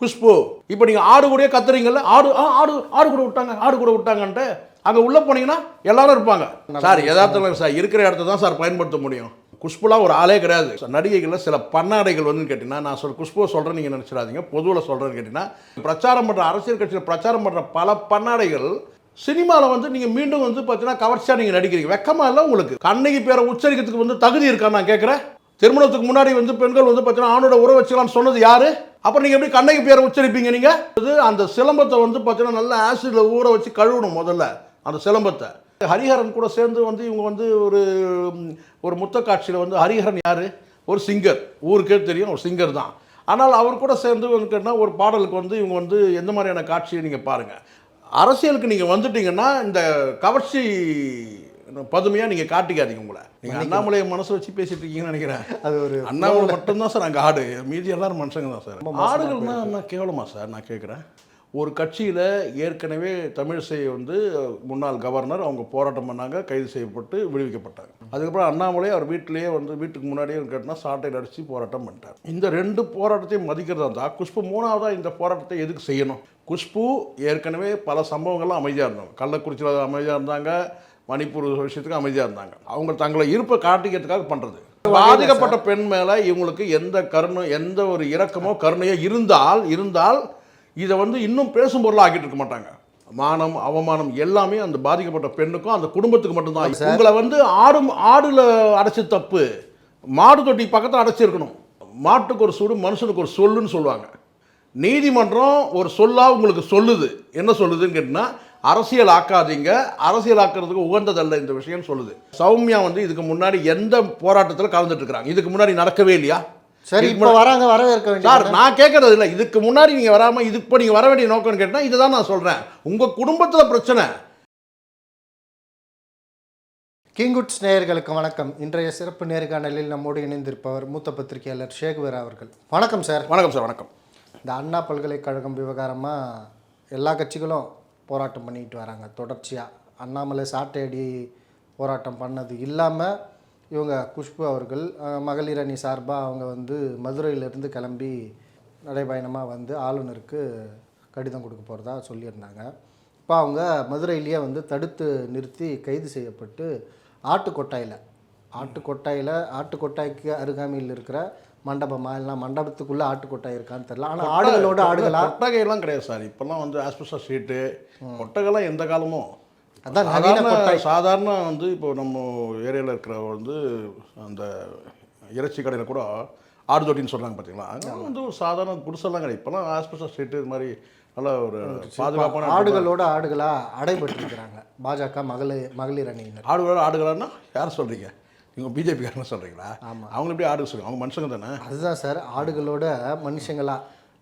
குஷ்பு இப்போ நீங்கள் ஆடு கூடயே கத்துறீங்கல்ல ஆடு ஆ ஆடு ஆடு கூட விட்டாங்க ஆடு கூட விட்டாங்கன்ட்டு அங்கே உள்ளே போனீங்கன்னா எல்லாரும் இருப்பாங்க. சார் யதார்த்தம் சார் இருக்கிற இடத்த தான் சார் பயன்படுத்த முடியும். குஷ்புலாம் ஒரு ஆளே கிடையாது. நடிகைகளில் சில பன்னாடைகள் வந்து கேட்டிங்கன்னா நான் சொல் குஷ்புவை சொல்கிறேன் நீங்கள் நினச்சிடாதீங்க பொதுவில் சொல்கிறேன்னு கேட்டிங்கன்னா பிரச்சாரம் பண்ணுற அரசியல் கட்சியில் பிரச்சாரம் பண்ணுற பல பன்னாடைகள் சினிமாவில் வந்து நீங்கள் மீண்டும் வந்து பார்த்தீங்கன்னா கவர்ச்சியாக நீங்கள் நடிக்கிறீங்க. வெக்கமாக இல்லை உங்களுக்கு. கண்ணகி பேரை உச்சரிக்கிறதுக்கு வந்து தகுதி இருக்கா நான் கேட்குறேன் திருமணத்துக்கு முன்னாடி வந்து பெண்கள் வந்து பார்த்தீங்கன்னா ஆணோட உறவு வச்சுக்கலாம்னு சொன்னது யாரு? அப்புறம் நீங்கள் எப்படி கண்ணகி பேரை உச்சரிப்பீங்க நீங்கள் இது அந்த சிலம்பத்தை வந்து பார்த்தீங்கன்னா நல்லா ஆசிடில் ஊற வச்சு கழுவணும் முதல்ல அந்த சிலம்பத்தை. ஹரிஹரன் கூட சேர்ந்து வந்து இவங்க வந்து ஒரு ஒரு முத்த காட்சியில் வந்து ஹரிஹரன் யார்? ஒரு சிங்கர். ஊருக்கே தெரியும் ஒரு சிங்கர் தான். ஆனால் அவர் கூட சேர்ந்து வந்து ஒரு பாடலுக்கு வந்து இவங்க வந்து எந்த மாதிரியான காட்சியை நீங்கள் பாருங்கள் அரசியலுக்கு நீங்கள் வந்துட்டிங்கன்னா இந்த கவர்ச்சி பதுமையாக நீங்கள் காட்டிக்காதீங்க உங்களை. நீங்கள் அண்ணாமலையை மனசு வச்சு பேசிட்டு இருக்கீங்கன்னு நினைக்கிறேன். அது ஒரு அண்ணாமலை மட்டும்தான் சார் அங்கே ஆடு. மீதி எல்லாரும் மனுஷங்க தான் சார். ஆடுகள்னா என்ன கேவலமா சார் நான் கேட்குறேன் ஒரு கட்சியில் ஏற்கனவே தமிழிசை வந்து முன்னாள் கவர்னர் அவங்க போராட்டம் பண்ணாங்க கைது செய்யப்பட்டு விடுவிக்கப்பட்டாங்க. அதுக்கப்புறம் அண்ணாமலை அவர் வீட்டிலேயே வந்து வீட்டுக்கு முன்னாடியே கேட்டால் சாட்டையில் அடித்து போராட்டம் பண்ணிட்டார். இந்த ரெண்டு போராட்டத்தையும் மதிக்கிறதா இருந்தால் குஷ்பு மூணாவதாக இந்த போராட்டத்தை எதுக்கு செய்யணும்? குஷ்பு ஏற்கனவே பல சம்பவங்கள்லாம் அமைதியாக இருந்தாங்க. கள்ளக்குறிச்சியில் அமைதியாக இருந்தாங்க மணிப்பூர் விஷயத்துக்கு அமைதியாக இருந்தாங்க. அவங்க தங்களை இருப்பை காட்டிக்கிறதுக்காக பண்ணுறது பாதிக்கப்பட்ட பெண் மேலே இவங்களுக்கு எந்த கருணும் எந்த ஒரு இரக்கமோ கருணையோ இருந்தால் இருந்தால் இதை வந்து இன்னும் பேசும் பொருளாக ஆக்கிட்டு இருக்க மாட்டாங்க. மானம் அவமானம் எல்லாமே அந்த பாதிக்கப்பட்ட பெண்ணுக்கும் அந்த குடும்பத்துக்கு மட்டும்தான். உங்களை வந்து ஆடு ஆடுல அடைச்ச தப்பு மாடு தொட்டி பக்கத்தில் அடைச்சிருக்கணும். மாட்டுக்கு ஒரு சுடு மனுஷனுக்கு ஒரு சொல்லுன்னு சொல்லுவாங்க. நீதிமன்றம் ஒரு சொல்லா உங்களுக்கு சொல்லுது. என்ன சொல்லுதுன்னு கேட்டிங்கன்னா அரசியல் ஆக்காதீங்க அரசியல் ஆக்கிறதுக்கு உகந்ததல்ல இந்த விஷயம் சொல்லுது. சௌமியா வந்து இதுக்கு முன்னாடி எந்த போராட்டத்தில் கலந்துட்டு இருக்கிறாங்க இதுக்கு முன்னாடி நடக்கவே இல்லையா? சரி இதுக்கு இப்போ வராங்க வரவேற்க வேண்டிய சார் நான் கேட்கறது இல்லை. இதுக்கு முன்னாடி நீங்கள் வராமல் இது இப்போ நீங்கள் வர வேண்டிய நோக்கம்னு கேட்டால் இதுதான் நான் சொல்கிறேன் உங்கள் குடும்பத்தில் பிரச்சனை. கிங்குட்ஸ் நேயர்களுக்கு வணக்கம். இன்றைய சிறப்பு நேர்காணலில் நம்மோடு இணைந்திருப்பவர் மூத்த பத்திரிகையாளர் ஷேகுவேரா அவர்கள். வணக்கம் சார். வணக்கம் சார். வணக்கம். இந்த அண்ணா பல்கலைக்கழகம் விவகாரமாக எல்லா கட்சிகளும் போராட்டம் பண்ணிக்கிட்டு வராங்க. தொடர்ச்சியாக அண்ணாமலை சாட்டையடி போராட்டம் பண்ணது இல்லாமல் இவங்க குஷ்பு அவர்கள் மகளிர் அணி சார்பாக அவங்க வந்து மதுரையிலேருந்து கிளம்பி நடைபயணமாக வந்து ஆளுநருக்கு கடிதம் கொடுக்க போகிறதா சொல்லியிருந்தாங்க. இப்போ அவங்க மதுரையிலேயே வந்து தடுத்து நிறுத்தி கைது செய்யப்பட்டு ஆட்டுக்கொட்டாயில் ஆட்டுக்கொட்டாயில் ஆட்டுக்கொட்டாய்க்கு அருகாமையில் இருக்கிற மண்டபமா? இல்லை மண்டபத்துக்குள்ளே ஆட்டுக்கொட்டாய் இருக்கான்னு தெரியல. ஆனால் ஆடுகளோட ஆடுகளா? கொட்டகையெல்லாம் கிடையாது சார். இப்போல்லாம் வந்து ஆஸ்பெஸ்டா ஷீட்டு கொட்டகைலாம் எந்த காலமும் அதான் சாதாரண வந்து இப்போ நம்ம ஏரியாவில் இருக்கிற வந்து அந்த இறைச்சி கடையில் கூட ஆடு தொட்டின்னு சொல்கிறாங்க பார்த்தீங்களா அங்கே வந்து ஒரு சாதாரண குடிசெல்லாம் கிடையாது. இப்போலாம் ஆஸ்பெஸ்டா ஷீட்டு இது மாதிரி நல்ல ஒரு பாதுகாப்பான ஆடுகளோட ஆடுகளா அடைபட்டிருக்கிறாங்க. பாஜக மகளிர் மகளிர் அணியினர். ஆடுகளோட ஆடுகளான்னா யார் சொல்கிறீங்க நீங்கள் பிஜேபிக்காரன்னு சொல்கிறீங்களா அவங்க எப்படி ஆடு சொல்லுங்க. அவங்க மனுஷங்க தானே? அதுதான் சார் ஆடுகளோட மனுஷங்களா?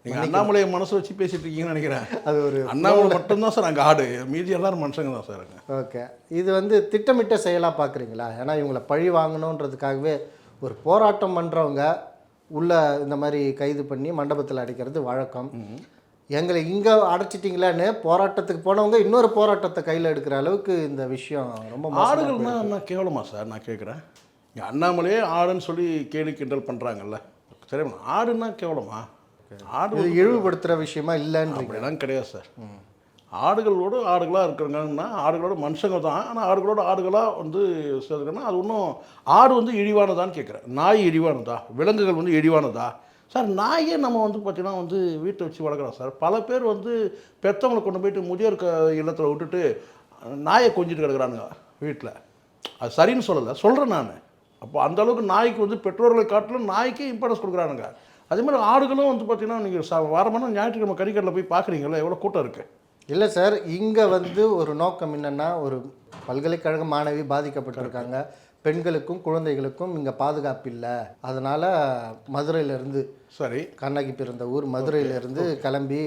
நீங்கள் அண்ணாமலையை மனசு வச்சு பேசிட்டு இருக்கீங்கன்னு நினைக்கிறேன். அது ஒரு அண்ணாமலை மட்டும்தான் சார் அங்கே ஆடு. மீதி எல்லாரும் மனுஷங்க தான் சார் ஓகே. இது வந்து திட்டமிட்ட செயலாக பார்க்குறீங்களா ஏன்னா இவங்களை பழி வாங்கணுன்றதுக்காகவே ஒரு போராட்டம் பண்ணுறவங்க உள்ள இந்த மாதிரி கைது பண்ணி மண்டபத்தில் அடைக்கிறது வழக்கம். எங்களை இங்கே அடைச்சிட்டிங்களான்னு போராட்டத்துக்கு போனவங்க இன்னொரு போராட்டத்தை கையில் எடுக்கிற அளவுக்கு இந்த விஷயம் ரொம்ப ஆடுகள்னா என்ன கேவலமா சார் நான் கேட்குறேன் இங்கே அண்ணாமலையே ஆடுன்னு சொல்லி கேலி கிண்டல் பண்ணுறாங்கல்ல சரி ஆடுன்னா கேவலமா? ஆடு இழிவுபடுத்துகிற விஷயமா இல்லைன்றீங்க. அப்படிலாம் கிடையாது சார். ஆடுகளோடு ஆடுகளாக இருக்கிறாங்கன்னா ஆடுகளோட மனுஷங்க தான். ஆனால் ஆடுகளோட ஆடுகளாக வந்து சேர்த்துக்கன்னா அது ஒன்றும் ஆடு வந்து இழிவானதான்னு கேட்குறேன் நாய் இழிவானதா? விலங்குகள் வந்து இழிவானதா? சார் நாயே நம்ம வந்து பார்த்தீங்கன்னா வந்து வீட்டை வச்சு வளர்க்குறோம் சார். பல பேர் வந்து பெத்தவங்களை கொண்டு போயிட்டு முதியோர் க இல்லத்தில் விட்டுட்டு நாயை கொஞ்சிட்டு கிடக்குறானுங்க வீட்டில் அது சரின்னு சொல்லலை. சொல்கிறேன் நான். அப்போ அந்த அளவுக்கு நாய்க்கு வந்து பெற்றோர்களை காட்டிலும் நாய்க்கே இம்பார்ட்டன்ஸ் கொடுக்குறானுங்க. அதே மாதிரி ஆடுகளும் வந்து பார்த்தீங்கன்னா நீங்கள் ச வாரமான ஞாயிற்றுக்கிழமை கறிக்கடையில் போய் பார்க்குறீங்களா எவ்வளோ கூட்டம் இருக்குது இல்லை சார் இங்கே வந்து ஒரு நோக்கம் என்னென்னா ஒரு பல்கலைக்கழக மாணவி பாதிக்கப்பட்டிருக்காங்க. பெண்களுக்கும் குழந்தைகளுக்கும் இங்கே பாதுகாப்பு இல்லை. அதனால் மதுரையிலேருந்து சரி. கண்ணகி பிறந்த ஊர் மதுரையிலேருந்து கிளம்பி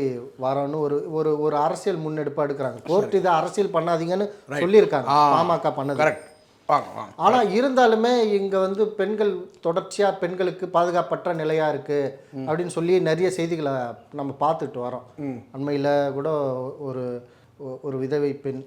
வரோன்னு ஒரு ஒரு ஒரு அரசியல் முன்னெடுப்பாக எடுக்கிறாங்க. கோர்ட் இதை அரசியல் பண்ணாதீங்கன்னு சொல்லியிருக்காங்க. பாமக பண்ணது. கரெக்ட் வாங்க வாங்க. ஆனால் இருந்தாலுமே இங்கே வந்து பெண்கள் தொடர்ச்சியாக பெண்களுக்கு பாதுகாப்பற்ற நிலையாக இருக்குது அப்படின்னு சொல்லி நிறைய செய்திகளை நம்ம பார்த்துட்டு வரோம். அண்மையில் கூட ஒரு ஒரு விதவை பெண்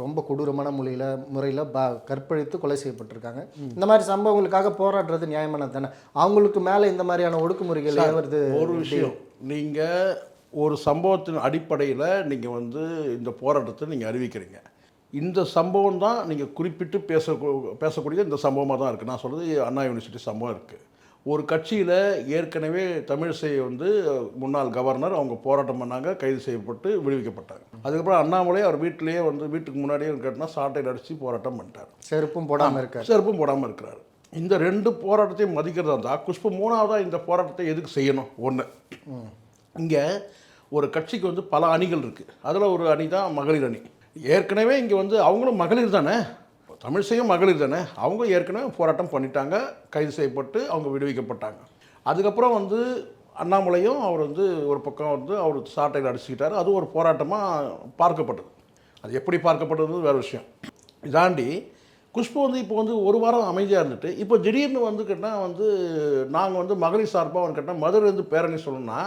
ரொம்ப கொடூரமான முறையில் முறையில் ப கற்பழித்து கொலை செய்யப்பட்டிருக்காங்க. இந்த மாதிரி சம்பவங்களுக்காக போராடுறது நியாயமானது தானே? அவங்களுக்கு மேலே இந்த மாதிரியான ஒடுக்குமுறைகள் வருது ஒரு விஷயம். நீங்கள் ஒரு சம்பவத்தின் அடிப்படையில் நீங்கள் வந்து இந்த போராட்டத்தை நீங்கள் அறிவிக்கிறீங்க. இந்த சம்பவம் தான் நீங்கள் குறிப்பிட்டு பேச பேசக்கூடிய இந்த சம்பவமாக தான் இருக்குது நான் சொல்கிறது அண்ணா யூனிவர்சிட்டி சம்பவம் இருக்குது ஒரு கட்சியில் ஏற்கனவே தமிழிசை வந்து முன்னாள் கவர்னர் அவங்க போராட்டம் பண்ணாங்க கைது செய்யப்பட்டு விடுவிக்கப்பட்டாங்க. அதுக்கப்புறம் அண்ணாமலை அவர் வீட்டிலேயே வந்து வீட்டுக்கு முன்னாடியே கேட்டால் சாட்டையில் அடித்து போராட்டம் பண்ணிட்டார். செருப்பும் போடாமல் இருக்கார். செருப்பும் போடாமல் இருக்கிறாரு. இந்த ரெண்டு போராட்டத்தையும் மதிக்கிறதா இருந்தால் குஷ்பு மூணாவதாக இந்த போராட்டத்தை எதுக்கு செய்யணும்? ஒன்று இங்கே ஒரு கட்சிக்கு வந்து பல அணிகள் இருக்குது அதில் ஒரு அணி தான் மகளிர் அணி. ஏற்கனவே இங்கே வந்து அவங்களும் மகளிர் தானே? தமிழிசையும் மகளிர் தானே? அவங்க ஏற்கனவே போராட்டம் பண்ணிட்டாங்க கைது செய்யப்பட்டு அவங்க விடுவிக்கப்பட்டாங்க. அதுக்கப்புறம் வந்து அண்ணாமலையும் அவர் வந்து ஒரு பக்கம் வந்து அவர் சாட்டையில் அடிச்சுக்கிட்டார். அது ஒரு போராட்டமாக பார்க்கப்பட்டது. அது எப்படி பார்க்கப்பட்டது வேறு விஷயம். இதாண்டி குஷ்பு வந்து இப்போ வந்து ஒரு வாரம் அமைதியாக இருந்துட்டு இப்போ திடீர்னு வந்து கேட்டால் வந்து நாங்கள் வந்து மகளிர் சார்பாக வந்து கேட்டால் மதுரையிலேருந்து பேரணி சொல்லணும்னா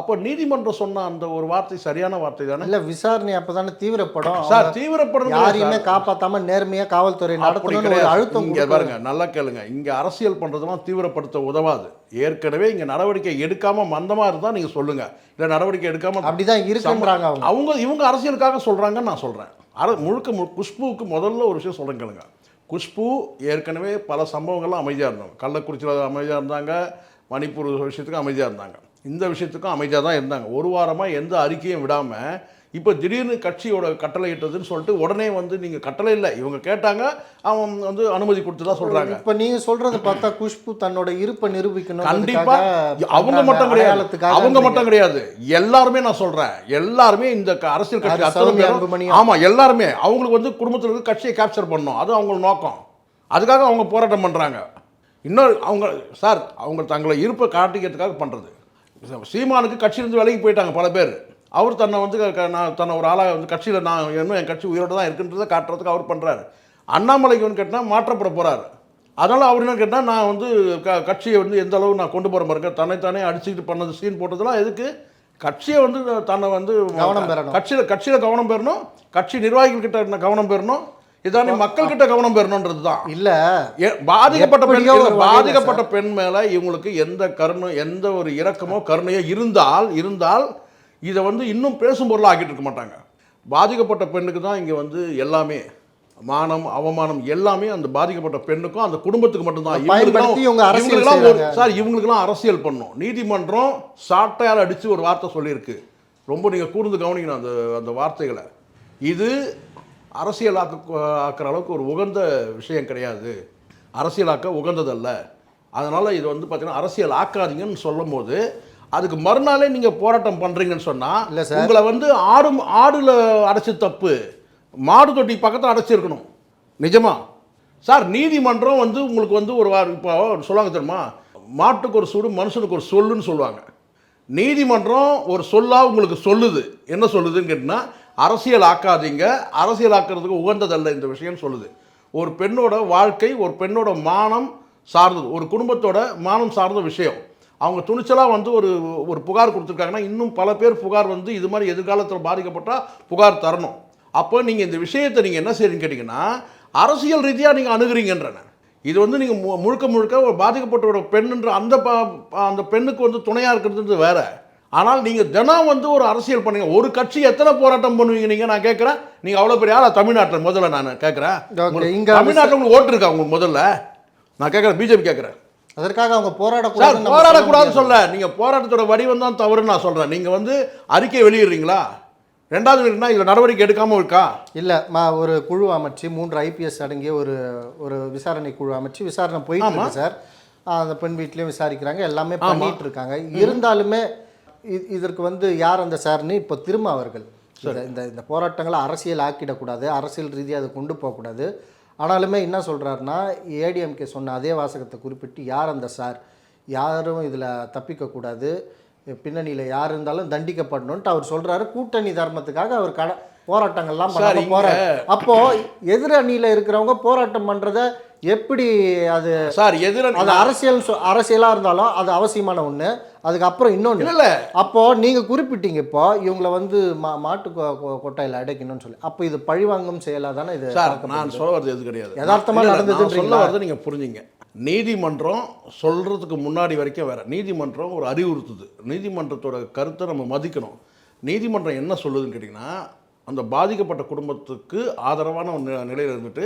அப்போ நீதிமன்றம் சொன்ன அந்த ஒரு வார்த்தை சரியான வார்த்தை தானே? இல்ல விசாரணை அப்பதானே தீவிரப்படும். சார் தீவிரப்படம் யாரையுமே காப்பாத்தாம நேர்மையா காவல்துறை அப்படி கிடையாது. அழுத்தம் இங்க பாருங்க நல்லா கேளுங்க. இங்க அரசியல் பண்றதெல்லாம் தீவிரப்படுத்த உதவாது. ஏற்கனவே இங்க நடவடிக்கை எடுக்காம மந்தமா இருந்தா நீங்க சொல்லுங்க. இல்ல நடவடிக்கை எடுக்காம அப்படிதான் இருக்குன்றாங்க அவங்க. அவங்க இவங்க அரசியலுக்காக சொல்றாங்கன்னு நான் சொல்றேன். அர முழுக்க மு குஷ்புவுக்கு முதல்ல ஒரு விஷயம் சொல்றேன் கேளுங்க. குஷ்பு ஏற்கனவே பல சம்பவங்கள்லாம் அமைதியாக இருந்தாங்க. கள்ளக்குறிச்சியில் அமைதியாக இருந்தாங்க மணிப்பூர் விஷயத்துக்கும் அமைதியாக இருந்தாங்க. இந்த விஷயத்துக்கும் அமைதியாக தான் இருந்தாங்க. ஒரு வாரமாக எந்த அறிக்கையும் விடாமல் இப்போ திடீர்னு கட்சியோட கட்டளை இட்டதுன்னு சொல்லிட்டு உடனே வந்து நீங்கள் கட்டளை இல்லை. இவங்க கேட்டாங்க அவன் வந்து அனுமதி கொடுத்து தான் சொல்கிறாங்க இப்ப நீங்க சொல்றது பார்த்தா குஷ்பு தன்னோட இருப்பை நிரூபிக்கணும் கண்டிப்பா. அவங்க மட்டும் கிடையாது. அவங்க மட்டும் கிடையாது. எல்லாருமே நான் சொல்றேன். எல்லாருமே இந்த அரசியல் கட்சி? அத்தனை சௌமியா பேரும் அன்புமணியா? ஆமா எல்லாருமே. அவங்களுக்கு வந்து குடும்பத்தில் இருந்து கட்சியை கேப்சர் பண்ணணும். அது அவங்க நோக்கம். அதுக்காக அவங்க போராட்டம் பண்றாங்க. இன்னொரு அவங்க சார் அவங்க தங்களை இருப்பை காட்டிக்கிறதுக்காக பண்றது. சீமானுக்கு கட்சியிலிருந்து விலகி போயிட்டாங்க பல பேர். அவர் தன்னை வந்து நான் தன்னை ஒரு ஆளாக வந்து கட்சியில் நான் இன்னும் என் கட்சி உயிரோடு தான் இருக்குன்றதை காட்டுறதுக்கு அவர் பண்ணுறாரு அண்ணாமலைக்கு வந்து கேட்டால் மாற்றப்பட போகிறாரு அதனால் அவர் என்ன கேட்டால் நான் வந்து க கட்சியை வந்து எந்த அளவு நான் கொண்டு போகிற மாதிரி தன்னைத்தானே அடிச்சுக்கிட்டு பண்ணது சீன் போட்டதெல்லாம் எதுக்கு? கட்சியை வந்து தன்னை வந்து கவனம் பெறணும். கட்சியில் கட்சியில் கவனம் பெறணும் கட்சி நிர்வாகிகள் கிட்ட கவனம் பெறணும் இதானே மக்கள் கிட்ட கவனம் பெறணுன்றது தான். இல்ல. பாதிக்கப்பட்ட பெண் எப்படியோ ஒரு வகையில பாதிக்கப்பட்ட பெண் மேல இவங்களுக்கு எந்த கருணும் எந்த ஒரு இரக்கமோ கருணையோ இருந்தால் இருந்தால் இதை வந்து இன்னும் பேசும் பொருளாக ஆக்கிட்டு இருக்க மாட்டாங்க. பாதிக்கப்பட்ட பெண்ணுக்கு தான் இங்கே வந்து எல்லாமே மானம் அவமானம் எல்லாமே அந்த பாதிக்கப்பட்ட பெண்ணுக்கும் அந்த குடும்பத்துக்கு மட்டும்தான். சார் இவங்களுக்கெல்லாம் அரசியல் பண்ணும். நீதிமன்றம் சாட்டையால் அடித்து ஒரு வார்த்தை சொல்லியிருக்கு. ரொம்ப நீங்கள் கூர்ந்து கவனிக்கணும் அந்த அந்த வார்த்தைகளை. இது அரசியலாக்க ஆக்குற அளவுக்கு ஒரு உகந்த விஷயம் கிடையாது. அரசியலாக்க உகந்ததல்ல. அதனால் இது வந்து பார்த்தீங்கன்னா அரசியல் ஆக்காதீங்கன்னு சொல்லும் போது அதுக்கு மறுநாளே நீங்கள் போராட்டம் பண்ணுறீங்கன்னு இல்ல சொன்னால் சார். உங்களை வந்து ஆடு ஆடுல அடைச்சி தப்பு மாடு தொட்டி பக்கத்தில் அடைச்சிருக்கணும். நிஜமா? சார் நீதிமன்றம் வந்து உங்களுக்கு வந்து ஒரு இப்போ சொல்லுவாங்க தெரியுமா? மாட்டுக்கு ஒரு சூடு மனுஷனுக்கு ஒரு சொல்லுன்னு சொல்லுவாங்க. நீதிமன்றம் ஒரு சொல்லா உங்களுக்கு சொல்லுது. என்ன சொல்லுதுன்னு கேட்டிங்கன்னா அரசியல் ஆக்காதீங்க அரசியல் ஆக்கிறதுக்கு உகந்ததல்ல இந்த விஷயம் சொல்லுது. ஒரு பெண்ணோட வாழ்க்கை ஒரு பெண்ணோட மானம் சார்ந்தது ஒரு குடும்பத்தோட மானம் சார்ந்த விஷயம். அவங்க துணிச்சலாக வந்து ஒரு ஒரு புகார் கொடுத்துருக்காங்கன்னா இன்னும் பல பேர் புகார் வந்து இது மாதிரி எதிர்காலத்தில் பாதிக்கப்பட்டால் புகார் தரணும். அப்போ நீங்கள் இந்த விஷயத்தை நீங்கள் என்ன செய்றீங்கன்னு கேட்டிங்கன்னா அரசியல் ரீதியாக நீங்கள் அணுகுறீங்கன்றன. இது வந்து நீங்கள் மு முழுக்க முழுக்க ஒரு பாதிக்கப்பட்டோட பெண்ணுன்ற அந்த ப- அந்த பெண்ணுக்கு வந்து துணையாக இருக்கிறது வேற. ஆனால் நீங்கள் தினம் வந்து ஒரு அரசியல் பண்ணுங்க. ஒரு கட்சி எத்தனை போராட்டம் பண்ணுவீங்க நீங்கள் நான் கேட்குறேன். நீங்கள் அவ்வளோ பெரிய ஆளா தமிழ்நாட்டில் முதல்ல நான் கேட்குறேன். தமிழ்நாட்டில் உங்களுக்கு ஓட்டு இருக்கா உங்களுக்கு முதல்ல? நான் கேட்குறேன் பிஜேபி கேட்குறேன். அதற்காக அவங்க சார் போராடக்கூடாதுன்னு சொல்ல நீங்கள் போராட்டத்தோட வடிவம் தான் தவறுன்னு நான் சொல்கிறேன் நீங்கள் வந்து அறிக்கை வெளியிடுறீங்களா? ரெண்டாவது என்ன இதில் நடவடிக்கை எடுக்காமல் இருக்கா? இல்ல மா ஒரு குழு அமைச்சு மூன்று ஐபிஎஸ் அடங்கிய ஒரு ஒரு விசாரணை குழு அமைச்சு விசாரணை போயிட்டு இருக்கு சார். அந்த பெண் வீட்லயும் விசாரிக்கிறாங்க எல்லாமே பண்ணிட்டு இருக்காங்க இருந்தாலுமே இதற்கு வந்து யார் அந்த சார்னு இப்போ திரும்ப அவர்கள். இந்த இந்த போராட்டங்களை அரசியல் ஆக்கிடக்கூடாது அரசியல் ரீதியாக அதை கொண்டு போகக்கூடாது. ஆனாலுமே என்ன சொல்றாருன்னா ஏடிஎம்கே சொன்ன அதே வாசகத்தை குறிப்பிட்டு யார் அந்த சார்? யாரும் இதில் தப்பிக்கக்கூடாது. பின்னணியில் யார் இருந்தாலும் தண்டிக்கப்படணும்ட்டு அவர் சொல்றாரு. கூட்டணி தர்மத்துக்காக அவர் கட போராட்டங்கள்லாம் சார், பண்ணாம இங்க- போறாரு. அப்போ எதிர் அணியில இருக்கிறவங்க போராட்டம் பண்றத எப்படி அது சார் எதிர அது அரசியல் சொ- அரசியலா இருந்தாலும் அது அவசியமான ஒண்ணு. அதுக்கப்புறம் இன்னொன்று இல்ல இல்ல. அப்போ நீங்க குறிப்பிட்டீங்க இப்போ இவங்களை வந்து மா மாட்டு கொட்டாயில அடைக்கணும்னு சொல்லி. அப்போ இது பழிவாங்கும் செயலா தானே இது சார்? நான் சொல்ல வர்றது எது கிடையாது. யதார்த்தமா இல்ல, இல்ல, நான் நடந்ததுன்றீங்களா? சொல்ல வர்றது நீங்க புரிஞ்சுங்க. நீதிமன்றம் சொல்கிறதுக்கு முன்னாடி வரைக்கும் வேறு. நீதிமன்றம் ஒரு அறிவுறுத்துது. நீதிமன்றத்தோட கருத்தை நம்ம மதிக்கணும். நீதிமன்றம் என்ன சொல்லுதுன்னு கேட்டிங்கன்னா அந்த பாதிக்கப்பட்ட குடும்பத்துக்கு ஆதரவான நிலையில் இருந்துட்டு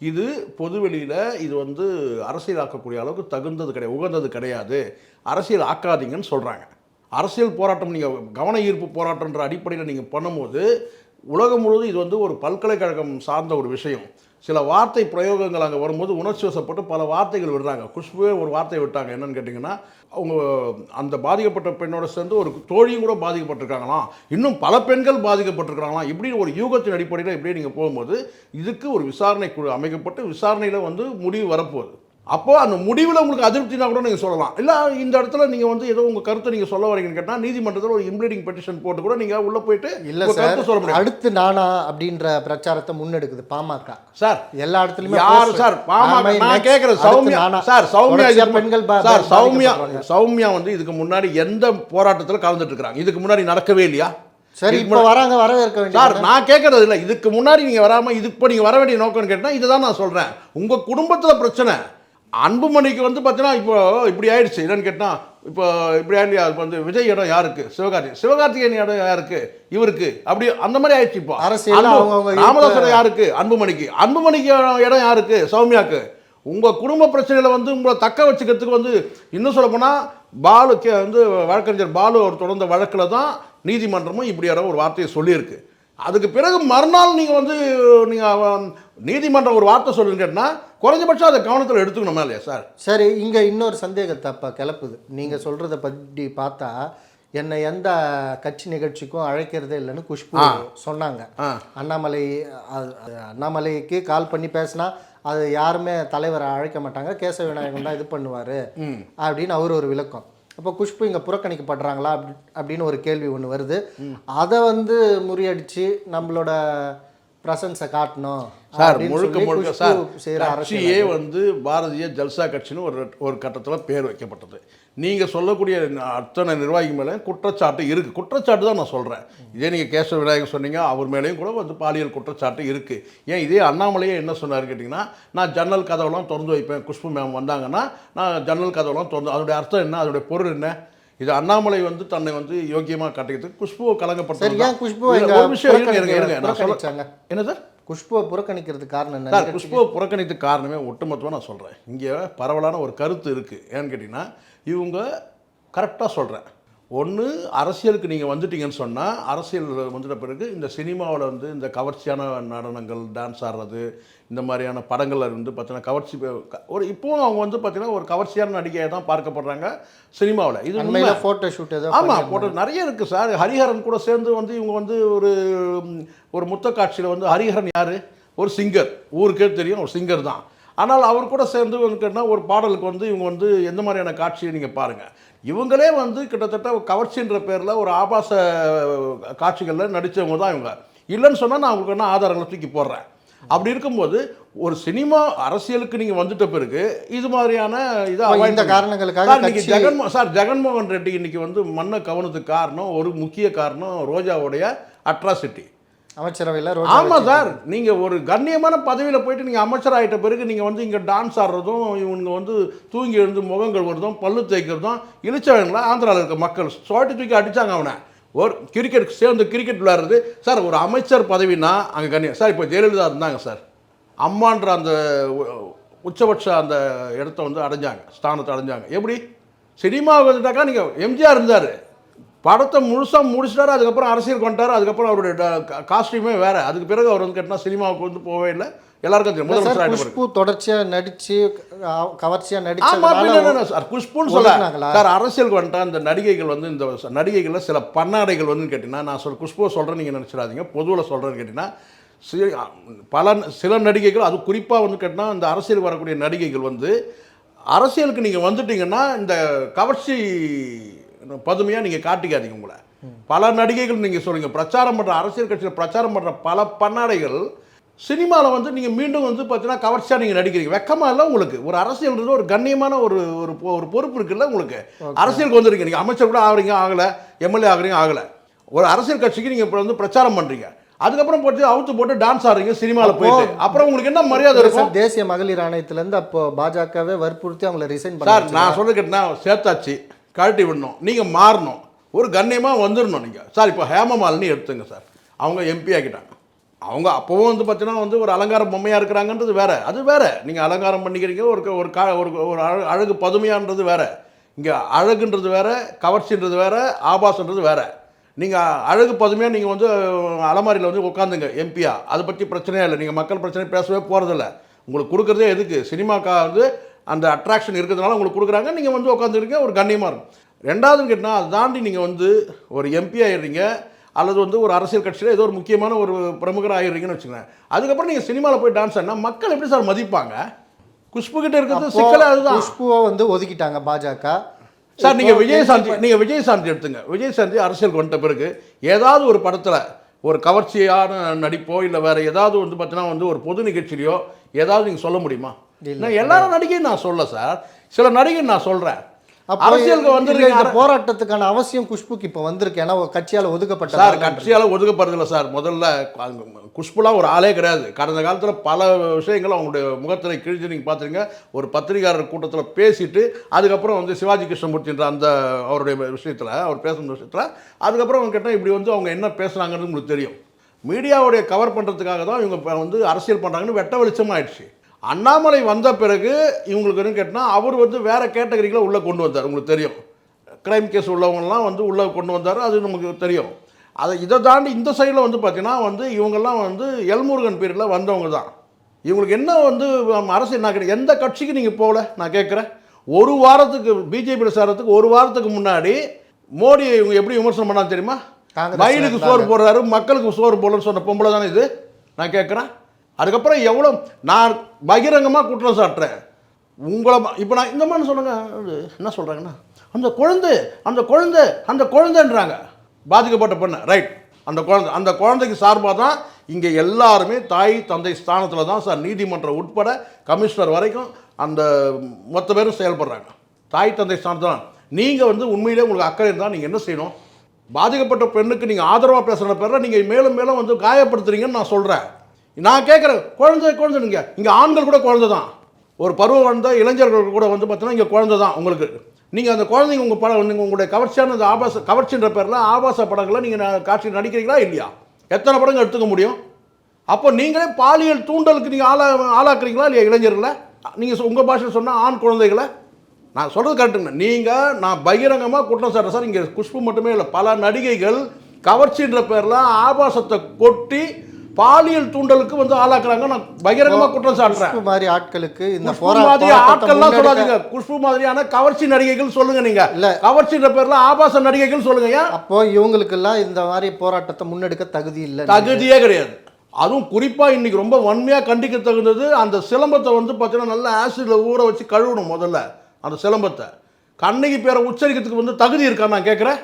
இது பொதுவெளியில் இது வந்து அரசியல் ஆக்கக்கூடிய அளவுக்கு தகுந்தது கிடையாது உகந்தது கிடையாது. அரசியல் ஆக்காதீங்கன்னு சொல்கிறாங்க அரசியல் போராட்டம் நீங்கள் கவன ஈர்ப்பு போராட்டம்ன்ற அடிப்படையில் நீங்கள் பண்ணும்போது உலகம் முழுவதும் இது வந்து ஒரு பல்கலைக்கழகம் சார்ந்த ஒரு விஷயம். சில வார்த்தை பிரயோகங்கள் அங்கே வரும்போது உணர்ச்சி வசப்பட்டு பல வார்த்தைகள் விடுறாங்க. குஷ்புவே ஒரு வார்த்தை விட்டாங்க. என்னன்னு கேட்டிங்கன்னா அவங்க அந்த பாதிக்கப்பட்ட பெண்ணோட சேர்ந்து ஒரு தோழியும் கூட பாதிக்கப்பட்டிருக்காங்களாம். இன்னும் பல பெண்கள் பாதிக்கப்பட்டிருக்காங்களாம். இப்படி ஒரு யூகத்தின் அடிப்படையில் இப்படியே நீங்கள் போகும்போது இதுக்கு ஒரு விசாரணை குழு அமைக்கப்பட்டு விசாரணையில் வந்து முடிவு வரப்போகுது. அப்போ அந்த முடிவில் உங்களுக்கு அதிருப்தினா கூட நீங்கள் சொல்லலாம். இல்லை இந்த இடத்துல நீங்கள் வந்து ஏதோ உங்கள் கருத்தை நீங்கள் சொல்ல வரீங்கன்னு கேட்டால் நீதிமன்றத்தில் ஒரு இம்ப்ளீடிங் பெட்டிஷன் போட்டு கூட நீங்கள் உள்ளே போயிட்டு இல்ல சார் சொல்ல முடியும் அடுத்து நானா அப்படின்ற பிரச்சாரத்தை முன்னெடுக்குது பாமக. சார் எல்லா இடத்துலயுமே யார். சார்? பாமக நான் கேட்குறேன் சௌமியா. சார் சௌமியா பெண்கள் சார் சௌமியா. சௌமியா வந்து இதுக்கு முன்னாடி எந்த போராட்டத்தில் கலந்துட்டு இதுக்கு முன்னாடி நடக்கவே இல்லையா? சரி இப்போ வராங்க வரவேற்க சார் வேண்டிய நான் கேட்கறது இல்லை. இதுக்கு முன்னாடி நீங்கள் வராமல் இதுக்கு இப்போ நீங்கள் வர வேண்டிய நோக்கம்னு கேட்டால் இதுதான் நான் சொல்கிறேன் உங்கள் குடும்பத்தில் பிரச்சனை. அன்புமணிக்கு வந்து பார்த்தீங்கன்னா இப்போ இப்படி ஆயிடுச்சு. என்னன்னு கேட்டால் இப்போ இப்படி ஆயிடுச்சு இப்போ வந்து விஜய் இடம் யாருக்கு? சிவகார்த்தி சிவகார்த்திகேயன் இடம் யாருக்கு? இவருக்கு. அப்படி அந்த மாதிரி ஆயிடுச்சு இப்போ. அவங்கவங்க ராமதாஸ் இடம் யாருக்கு? அன்புமணிக்கு. அன்புமணிக்கு இடம் யாருக்கு? சௌமியாக்கு. உங்கள் குடும்ப பிரச்சனைகளை வந்து உங்களை தக்க வச்சுக்கிறதுக்கு வந்து இன்னும் சொல்லப்போனால் பாலு கே வந்து வழக்கறிஞர் பாலு அவர் தொடர்ந்த வழக்கில் தான் நீதிமன்றமும் இப்படியான ஒரு வார்த்தையை சொல்லியிருக்கு. அதுக்கு பிறகு மறுநாள் நீங்கள் வந்து நீங்கள் நீதிமன்றம் ஒரு வார்த்தை கேட்டால் குறைஞ்சபட்சம் அதை கவனத்தில் எடுத்துக்கணுமா இல்லையா சார். சரி இங்க இன்னொரு சந்தேகத்தை அப்ப கிளப்புது. நீங்க சொல்றத பத்தி பார்த்தா என்னை எந்த கட்சி நிகழ்ச்சிக்கும் அழைக்கிறதே இல்லைன்னு குஷ்பு சொன்னாங்க. அண்ணாமலை அண்ணாமலைக்கு கால் பண்ணி பேசினா அது யாருமே தலைவரை அழைக்க மாட்டாங்க. கேசவ விநாயகம் தான் இது பண்ணுவாரு அப்படின்னு அவர் ஒரு விளக்கம். அப்போ குஷ்பு இங்கே புறக்கணிக்கப்படுறாங்களா அப்படி அப்படின்னு ஒரு கேள்வி ஒன்று வருது. அதை வந்து முறியடிச்சு நம்மளோட பிரசன்ஸை காட்டணும். சார் முழுக்க முழுக்க சார் கட்சியே வந்து பாரதிய ஜல்சா கட்சின்னு ஒரு ஒரு கட்டத்தில் பேர் வைக்கப்பட்டது. நீங்கள் சொல்லக்கூடிய அத்தனை நிர்வாகி மேலே குற்றச்சாட்டு இருக்குது குற்றச்சாட்டு தான் நான் சொல்கிறேன் இதே நீங்கள் கேசவ விநாயகர் சொன்னீங்க அவர் மேலேயும் கூட வந்து பாலியல் குற்றச்சாட்டு இருக்குது ஏன் இதே அண்ணாமலையே என்ன சொன்னார் கேட்டிங்கன்னா நான் ஜன்னல் கதவெல்லாம் திறந்து வைப்பேன். குஷ்பு மேம் வந்தாங்கன்னா நான் ஜன்னல் கதவெல்லாம் திறந்து அதோடைய அர்த்தம் என்ன? அதோடைய பொருள் என்ன? இது அண்ணாமலை வந்து தன்னை வந்து யோக்கியமாக காட்டிக்கிறதுக்கு குஷ்புவை கலங்கப்பட்டது ஏன் குஷ்பு இங்க ஒரு விஷயம் இருங்க இருங்க இருங்க. நான் சொல்ல புறக்கணிச்சாங்க? என்ன சார்? குஷ்புவை புறக்கணிக்கிறதுக்கு காரணம் என்ன? சார் குஷ்புவை புறக்கணித்துக்கு காரணமே ஒட்டுமொத்தமாக நான் சொல்கிறேன் இங்கே பரவலான ஒரு கருத்து இருக்குது ஏன்னு கேட்டிங்கன்னா இவங்க கரெக்டாக சொல்கிறேன் ஒன்று அரசியலுக்கு நீங்கள் வந்துட்டீங்கன்னு சொன்னால் அரசியல் வந்துட்ட பிறகு இந்த சினிமாவில் வந்து இந்த கவர்ச்சியான நடனங்கள் டான்ஸ் ஆடுறது இந்த மாதிரியான படங்கள்ல இருந்து பார்த்தீங்கன்னா கவர்ச்சி ஒரு இப்போவும் அவங்க வந்து பார்த்தீங்கன்னா ஒரு கவர்ச்சியான நடிகையை தான் பார்க்கப்படுறாங்க சினிமாவில். இது உண்மை. அண்மையில போட்டோ ஷூட் ஆமாம் போட்டு நிறைய இருக்குது சார். ஹரிஹரன் கூட சேர்ந்து வந்து இவங்க வந்து ஒரு ஒரு முத்த காட்சியில் வந்து ஹரிஹரன் யார்? ஒரு சிங்கர் ஊருக்கே தெரியும் ஒரு சிங்கர் தான். ஆனால் அவர் கூட சேர்ந்து வந்து கேட்டா ஒரு பாடலுக்கு வந்து இவங்க வந்து எந்த மாதிரியான காட்சியை நீங்கள் பாருங்கள் இவங்களே வந்து கிட்டத்தட்ட கவர்ச்சின்ற பேரில் ஒரு ஆபாச காட்சிகளில் நடித்தவங்க தான் இவங்க. இல்லைன்னு சொன்னால் நான் அவங்களுக்கு என்ன ஆதாரங்களை தூக்கி போடுறேன். அப்படி இருக்கும்போது ஒரு சினிமா அரசியலுக்கு நீங்கள் வந்துட்ட பிறகு இது மாதிரியான இதை இந்த. காரணங்களுக்காக இன்னைக்கு ஜெகன்மோ சார் ஜெகன்மோகன் ரெட்டி இன்னைக்கு வந்து மண்ணை கவனத்துக்கு காரணம் ஒரு முக்கிய காரணம் ரோஜாவுடைய அட்ராசிட்டி அமைச்சரவையில் ஆமாம் சார். நீங்கள் ஒரு கண்ணியமான பதவியில் போயிட்டு நீங்கள் அமைச்சர் ஆகிட்ட பிறகு நீங்கள் வந்து இங்கே டான்ஸ் ஆடுறதும் இவங்க வந்து தூங்கி எழுந்து முகங்கள் வருதும் பல்லு தேய்க்கிறதும் இழிச்சவங்களா ஆந்திராவில் இருக்க மக்கள் சோட்டி தூக்கி அடிச்சாங்க அவனை. ஒரு கிரிக்கெட் சேர்ந்து கிரிக்கெட் விளையாடுறது. சார் ஒரு அமைச்சர் பதவினா அங்கே கண்ணியம். சார் இப்போ ஜெயலலிதா இருந்தாங்க சார். அம்மான்ற அந்த உச்சபட்ச அந்த இடத்த வந்து அடைஞ்சாங்க. ஸ்தானத்தை அடைஞ்சாங்க. எப்படி? சினிமாவுக்கு வந்துட்டாக்கா நீங்கள் எம்ஜிஆர் இருந்தார். படத்தை முழுசாக முடிச்சிட்டாரு அதுக்கப்புறம் அரசியல் கொண்டாரு அதுக்கப்புறம் அவருடைய காஸ்டியூமே வேற. அதுக்கு பிறகு அவர் வந்து கேட்டால் சினிமாவுக்கு வந்து போகவே இல்லை. எல்லாருக்கும் தெரியும். முதலமைச்சர் குஷ்பு தொடர்ச்சியா நடிச்சு க- கவர்ச்சியா ஆமா நடிச்சதுனால பின்ன என்ன சார் குஷ்புன்னு சொல்ல? சார் அரசியலுக்கு வந்துட்டா இந்த நடிகைகள் வந்து இந்த நடிகைகள்ல சில பன்னாடைகள் வந்து கேட்டிங்கன்னா நான் சொல் குஷ்புவை சொல்கிறேன் நீங்கள் நினச்சிடாதீங்க பொதுவில் சொல்கிறேன்னு கேட்டிங்கன்னா பல சில நடிகைகள் அது குறிப்பாக வந்து கேட்டிங்கன்னா இந்த அரசியல் வரக்கூடிய நடிகைகள் வந்து அரசியலுக்கு நீங்கள் வந்துட்டீங்கன்னா இந்த கவர்ச்சி பதுமையாக நீங்கள் காட்டிக்காதீங்க உங்களை. பல நடிகைகள் நீங்கள் சொல்லுங்க பிரச்சாரம் பண்ணுற அரசியல் கட்சியில் பிரச்சாரம் பண்ணுற பல பன்னாடைகள் சினிமாவில் வந்து நீங்கள் மீண்டும் வந்து பார்த்தீங்கன்னா கவர்ச்சியாக நீங்கள் நடிக்கிறீங்க. வெக்கமா இல்லை உங்களுக்கு. ஒரு அரசியல்ன்றது ஒரு கண்ணியமான ஒரு ஒரு ஒரு பொறுப்பு இருக்குல்ல உங்களுக்கு. அரசியலுக்கு வந்துருக்கீங்க. நீங்கள் அமைச்சர் கூட ஆகுறீங்க ஆகலை. எம்எல்ஏ ஆகுறீங்க ஆகலை. ஒரு அரசியல் கட்சிக்கு நீங்கள் இப்போ வந்து பிரச்சாரம் பண்ணுறீங்க அதுக்கப்புறம் போட்டு அவுத்து போட்டு டான்ஸ் ஆடுறீங்க சினிமாவில் போயிட்டு. அப்புறம் உங்களுக்கு என்ன மரியாதை இருக்கும்? தேசிய மகளிர் ஆணையத்திலேருந்து அப்போ பாஜகவே வற்புறுத்தி அவங்கள ரிசைன் சார் நான் சொல்றது கேட்டா சேர்த்தாச்சு. கழட்டி விடணும். நீங்கள் மாறணும். ஒரு கண்ணியமாக வந்துடணும் நீங்கள் சார் இப்போ ஹேமமாலினி எடுத்துங்க சார். அவங்க எம்பி ஆக்கிட்டாங்க. அவங்க அப்போவும் வந்து பார்த்தீங்கன்னா வந்து ஒரு அலங்கார பொம்மையாக இருக்கிறாங்கன்றது வேறு. அது வேறு. நீங்கள் அலங்காரம் பண்ணிக்கிறீங்க. ஒரு ஒரு கா ஒரு ஒரு அழகு அழகு பதுமையான்றது வேறு. இங்கே அழகுன்றது வேறு கவர்ச்சின்றது வேறு ஆபாசன்றது வேறு. நீங்கள் அழகு பதுமையாக நீங்கள் வந்து அலமாரியில் வந்து உட்காந்துங்க எம்பியா அதை பற்றி பிரச்சனையே இல்லை. நீங்கள் மக்கள் பிரச்சனை பேசவே போகிறதில்ல உங்களுக்கு கொடுக்குறதே எதுக்கு? சினிமாக்கா வந்து அந்த அட்ராக்ஷன் இருக்கிறதுனால உங்களுக்கு கொடுக்குறாங்க. நீங்கள் வந்து உட்காந்துருக்கீங்க ஒரு கண்ணியமாக இருக்கும். ரெண்டாவதுன்னு கேட்டால் அதை தாண்டி நீங்கள் வந்து ஒரு எம்பி ஆயிடுறீங்க அல்லது வந்து ஒரு அரசியல் கட்சியில் ஏதோ ஒரு முக்கியமான ஒரு பிரமுகர் ஆயிடுறீங்கன்னு வச்சுக்கோங்க அதுக்கப்புறம் நீங்கள் சினிமாவில் போய் டான்ஸ் ஆடினா மக்கள் எப்படி சார் மதிப்பாங்க? குஷ்பு கிட்ட இருக்கிறது சிக்கலே அதுதான். குஷ்புவை வந்து ஒதுக்கிட்டாங்க பாஜக. சார் நீங்கள் விஜயசாந்தி நீங்கள் விஜயசாந்தி எடுத்துங்க. விஜயசாந்தி அரசியலுக்கு வந்துட்ட பிறகு ஏதாவது ஒரு படத்தில் ஒரு கவர்ச்சியான நடிப்போ இல்லை வேற ஏதாவது வந்து பார்த்தீங்கன்னா வந்து ஒரு பொது நிகழ்ச்சியிலையோ ஏதாவது நீங்கள் சொல்ல முடியுமா? நான் எல்லாரும் நடிகையும் நான் சொல்ல சார். சில நடிகை நான் சொல்கிறேன் அரசியலுக்கு வந்து இந்த போராட்டத்துக்கான அவசியம் குஷ்புக்கு இப்போ வந்திருக்கு. ஏன்னா கட்சியால ஒதுக்கப்பட்ட சார் கட்சியால் ஒதுக்கப்படுறதில்ல சார். முதல்ல குஷ்புலாம் ஒரு ஆளே கிடையாது. கடந்த காலத்தில் பல விஷயங்கள் அவங்களுடைய முகத்தில் கிழிஞ்சு நீங்கள் பார்த்துருங்க ஒரு பத்திரிகையாளர் கூட்டத்தில் பேசிட்டு அதுக்கப்புறம் வந்து சிவாஜி கிருஷ்ணமூர்த்தின்ற அந்த அவருடைய விஷயத்தில் அவர் பேசுகிற விஷயத்தில் அதுக்கப்புறம் அவங்க கேட்டால் இப்படி வந்து அவங்க என்ன பேசுனாங்கன்னு உங்களுக்கு தெரியும். மீடியாவுடைய கவர் பண்ணுறதுக்காக தான் இவங்க வந்து அரசியல் பண்ணுறாங்கன்னு வெட்ட வெளிச்சமாயிடுச்சு. அண்ணாமலை வந்த பிறகு இவங்களுக்கு என்ன கேட்டால் அவர் வந்து வேற கேட்டகரிகளை உள்ளே கொண்டு வந்தார். உங்களுக்கு தெரியும். கிரைம் கேஸ் உள்ளவங்கலாம் வந்து உள்ளே கொண்டு வந்தார். அது நமக்கு தெரியும். அதை இதை தாண்டி இந்த சைடில் வந்து பார்த்தீங்கன்னா வந்து இவங்கெல்லாம் வந்து எல்முருகன் பீரியடில் வந்தவங்க தான். இவங்களுக்கு என்ன வந்து அரசியல் நான் கேட்டேன் எந்த கட்சிக்கு நீங்கள் போகல? நான் கேட்குறேன். ஒரு வாரத்துக்கு பிஜேபியில் சேர்றதுக்கு ஒரு வாரத்துக்கு முன்னாடி மோடி இவங்க எப்படி விமர்சனம் பண்ணாங்க தெரியுமா? வயலுக்கு சோறு போடுறாரு மக்களுக்கு சோறு போடலன்னு சொன்ன பொம்பளை தானே இது? நான் கேட்குறேன். அதுக்கப்புறம் எவ்வளோ நான் பகிரங்கமாக குற்றம் சாட்டுறேன். உங்களை இப்போ நான் இந்த மாதிரி சொல்லுங்க. அது என்ன சொல்கிறாங்கன்னா அந்த குழந்தை அந்த குழந்தை அந்த குழந்தைன்றாங்க. பாதிக்கப்பட்ட பொண்ணு ரைட் அந்த குழந்தை அந்த குழந்தைக்கு சார்பாக தான் இங்கே எல்லாருமே தாய் தந்தை ஸ்தானத்தில் தான் சார் நீதிமன்றம் உட்பட கமிஷனர் வரைக்கும் அந்த மொத்த பேரும் செயல்படுறாங்க. தாய் தந்தை ஸ்தானத்தில் தான். நீங்கள் வந்து உண்மையிலே உங்களுக்கு அக்கறை இருந்தால் நீங்கள் என்ன செய்யணும்? பாதிக்கப்பட்ட பெண்ணுக்கு நீங்கள் ஆதரவாக பேசுகிற பேரில் நீங்கள் மேலும் மேலும் வந்து காயப்படுத்துறீங்கன்னு நான் சொல்கிறேன் நான் கேட்குறேன் குழந்தை குழந்தைங்க இங்கே ஆண்கள் கூட குழந்தை தான் ஒரு பருவம் வந்த இளைஞர்கள் கூட வந்து பார்த்தீங்கன்னா இங்கே குழந்தை தான் உங்களுக்கு. நீங்கள் அந்த குழந்தைங்க உங்கள் படம் நீங்கள் உங்களுடைய கவர்ச்சியான அந்த ஆபாச கவர்ச்சின்ற பேரில் ஆபாச படங்களை நீங்கள் காட்சி நடிக்கிறீங்களா இல்லையா? எத்தனை படங்கள் எடுத்துக்க முடியும்? அப்போ நீங்களே பாலியல் தூண்டலுக்கு நீங்கள் ஆளா ஆளாக்குறீங்களா இல்லையா இளைஞர்களை? நீங்கள் உங்கள் பாஷையில் சொன்னால் ஆண் குழந்தைகளை? நான் சொல்கிறது கரெக்டுங்க நீங்கள் நான் பகிரங்கமாக குற்றம் சாட்டுறேன் சார் இங்கே குஷ்பு மட்டுமே இல்லை பல நடிகைகள் கவர்ச்சின்ற பேரில் ஆபாசத்தை கொட்டி பாலியல் தூண்டலுக்கு வந்து ஆளாக்குறாங்க. நான் பகிரங்கமாக குற்றம் சாட்டுறேன். மாதிரி ஆட்களுக்கு இந்த மாதிரி ஆட்கள்லாம் சொல்லாதீங்க. குஷ்பு மாதிரியான கவர்ச்சி நடிகைகள் சொல்லுங்க நீங்க. இல்ல. கவர்ச்சின்ற பேர்ல ஆபாச நடிகைகள் சொல்லுங்க ஏன்? அப்போ இவங்களுக்கெல்லாம் இந்த மாதிரி போராட்டத்தை முன்னெடுக்க தகுதி இல்லை தகுதியே கிடையாது. அதுவும் குறிப்பா இன்னைக்கு ரொம்ப வன்மையா கண்டிக்க தகுந்தது அந்த சிலம்பத்தை வந்து பார்த்தீங்கன்னா நல்லா ஆசிட்ல ஊற வச்சு கழுவணும் முதல்ல அந்த சிலம்பத்தை. கண்ணகி பேரை உச்சரிக்கிறதுக்கு வந்து தகுதி இருக்கா நான் கேட்குறேன்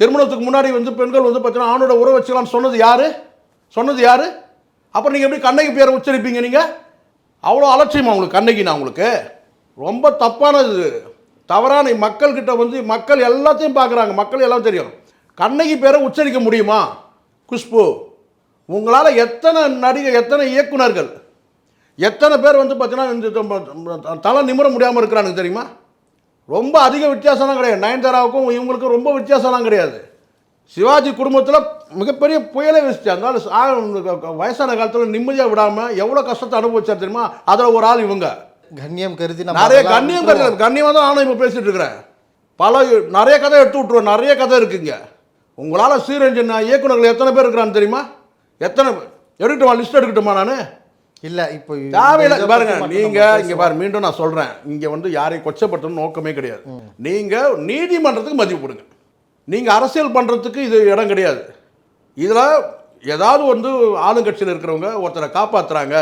திருமணத்துக்கு முன்னாடி வந்து பெண்கள் வந்து பார்த்தீங்கன்னா ஆணோட உறவு வச்சுக்கலாம்னு சொன்னது யாரு? சொன்னது யார்? அப்புறம் நீங்கள் எப்படி கண்ணகி பேரை உச்சரிப்பீங்க நீங்கள் அவ்வளோ அலட்சியமா உங்களுக்கு கண்ணகினா உங்களுக்கு? ரொம்ப தப்பானது. தவறான மக்கள்கிட்ட வந்து மக்கள் எல்லாத்தையும் பார்க்குறாங்க. மக்கள் எல்லாம் தெரியும். கண்ணகி பேரை உச்சரிக்க முடியுமா? குஷ்பு உங்களால் எத்தனை நடிகை எத்தனை இயக்குனர்கள் எத்தனை பேர் வந்து பார்த்தீங்கன்னா இந்த த- தலை நிமிர முடியாமல் இருக்கிறானுங்க தெரியுமா? ரொம்ப அதிக வித்தியாசம்லாம் கிடையாது. நயன்தாராவுக்கும் இவங்களுக்கும் ரொம்ப வித்தியாசம்லாம் கிடையாது. சிவாஜி குடும்பத்தில் மிகப்பெரிய புயலை வீசிச்சு அதனால வயசான காலத்தில் நிம்மதியாக விடாமல் எவ்வளோ கஷ்டத்தை அனுபவிச்சார் தெரியுமா? அதில் ஒரு ஆள் இவங்க. கண்ணியம் கருதி நிறைய கண்ணியம் கருது கண்ணியமாக தான் நானும் இப்போ பேசிட்டு இருக்கிறேன். பல நிறைய கதை எடுத்து விட்ருவேன் நிறைய கதை இருக்குங்க உங்களால் சீரஞ்சன் இயக்குனர்கள் எத்தனை பேர் இருக்கிறான்னு தெரியுமா? எத்தனை எடுக்கட்டுமா? லிஸ்ட் எடுக்கட்டுமா நான்? இல்ல இப்போ தேவையில்லை. பாருங்க பத்தி மட்டும் நீங்க நம்ம இங்க பாரு மீண்டும் நான் சொல்றேன். இங்க வந்து யாரையும் கொச்சப்படுத்தணும் நோக்கமே கிடையாது. நீங்க நீதிமன்றத்துக்கு மதிப்பு கொடுங்க. நீங்கள் அரசியல் பண்ணுறதுக்கு இது இடம் கிடையாது. இதில் ஏதாவது வந்து ஆளுங்கட்சியில் இருக்கிறவங்க ஒருத்தரை காப்பாற்றுறாங்க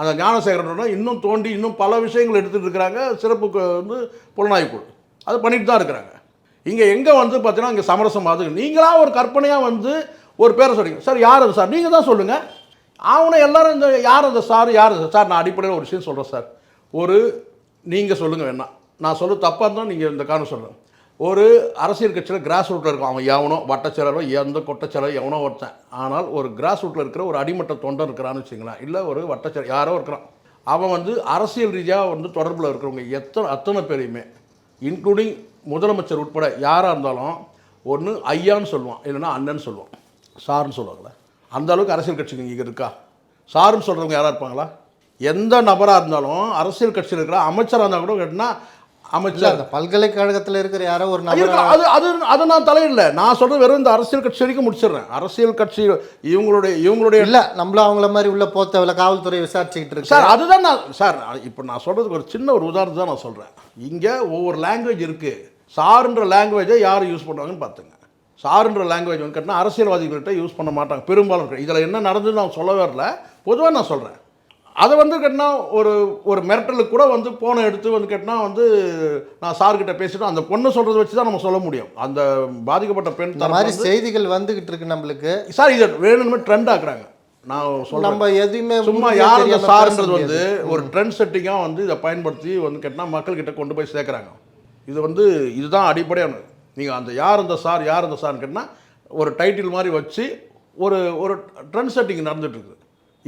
அந்த ஞானசேகரனோட இன்னும் தோண்டி இன்னும் பல விஷயங்கள் எடுத்துகிட்டு இருக்கிறாங்க. சிறப்பு வந்து புலனாய்வு. குழு அது பண்ணிட்டு தான் இருக்கிறாங்க. இங்கே எங்கே வந்து பார்த்தீங்கன்னா இங்கே சமரசம் அது நீங்களாக ஒரு கற்பனையாக வந்து ஒரு பேரை சொல்கிறீங்க சார் யார் அது சார்? நீங்கள் தான் சொல்லுங்கள் அவனை எல்லாரும் இந்த யார் அந்த சார் யார் அது? சார் நான் அடிப்படையில் ஒரு விஷயம் சொல்கிறேன் சார். ஒரு நீங்கள் சொல்லுங்கள் வேணா. நான் சொல்ல தப்பாக இருந்தால் நீங்கள் இந்த காரணம் சொல்கிறேன் ஒரு அரசியல் கட்சியில் கிராஸ் ரூட்டில் இருக்கும். அவன் எவனோ வட்டச்செலரோ எந்த கொட்டச்செலோ எவனோ ஒருத்தன். ஆனால் ஒரு கிராஸ் ரூட்டில் இருக்கிற ஒரு அடிமட்ட தொண்டன் இருக்கிறான்னு வச்சுங்களேன் இல்லை ஒரு வட்டச்செல யாரோ இருக்கிறான். அவன் வந்து அரசியல் ரீதியாக வந்து தொடர்பில் இருக்கிறவங்க எத்தனை அத்தனை பேரையுமே இன்க்ளூடிங் முதலமைச்சர் உட்பட யாராக இருந்தாலும் ஒன்று ஐயான்னு சொல்லுவான் இல்லைன்னா அண்ணன் சொல்லுவான். சார்னு சொல்லுவாங்களே. அந்த அளவுக்கு அரசியல் கட்சிங்க இங்கே இருக்கா? சாருன்னு சொல்கிறவங்க யாராக இருப்பாங்களா? எந்த நபராக இருந்தாலும் அரசியல் கட்சியில் இருக்கிற அமைச்சராக இருந்தால் கூட கேட்டினா அமைச்சர். அந்த பல்கலைக்கழகத்தில் இருக்கிற யாரோ ஒரு நபர். அது அது அதை நான் தலையிடல. நான் சொல்றது வெறும் இந்த அரசியல் கட்சி வரைக்கும் முடிச்சிடுறேன். அரசியல் கட்சி இவங்களுடைய இவங்களுடைய இல்ல நம்மளும் அவங்கள மாதிரி உள்ள போத்தவல காவல்துறை விசாரிச்சுக்கிட்டு இருக்கு. சார் அதுதான் நான் சார் இப்போ நான் சொல்றதுக்கு ஒரு சின்ன ஒரு உதாரணத்தை தான் நான் சொல்றேன். இங்கே ஒவ்வொரு லாங்குவேஜ் இருக்கு. சாருன்ற லாங்குவேஜை யார் யூஸ் பண்ணுவாங்கன்னு பார்த்துங்க சாருன்ற லாங்குவேஜ் வந்து கேட்டால் அரசியல்வாதிகள்கிட்ட யூஸ் பண்ண மாட்டாங்க. பெரும்பாலும் இதில் என்ன நடந்ததுன்னு நான் சொல்ல வரல. பொதுவாக நான் சொல்கிறேன் அதை வந்து கேட்டினா ஒரு ஒரு மிரட்டலுக்கு கூட வந்து போனை எடுத்து வந்து கேட்டினா வந்து நான் சார்கிட்ட பேசிட்டு அந்த பொண்ணு சொல்கிறத வச்சு தான் நம்ம சொல்ல முடியும். அந்த பாதிக்கப்பட்ட பெண் இந்த மாதிரி செய்திகள் வந்துகிட்டு இருக்கு நம்மளுக்கு. சார் இதை வேணும்னு ட்ரெண்ட் ஆக்குறாங்க. நான் சொல்கிறேன் நம்ம எதுவுமே சும்மா யார் இந்த சார்ன்றது. வந்து ஒரு ட்ரெண்ட் செட்டிங்காக வந்து இதை பயன்படுத்தி வந்து கேட்டால் மக்கள்கிட்ட கொண்டு போய் சேர்க்குறாங்க. இது வந்து இதுதான் அடிப்படையானது. நீங்கள் அந்த யார் இந்த சார் யார் இந்த சார்னு கேட்டால் ஒரு டைட்டில் மாதிரி வச்சு ஒரு ஒரு ட்ரெண்ட் செட்டிங் நடந்துட்டு இருக்குது.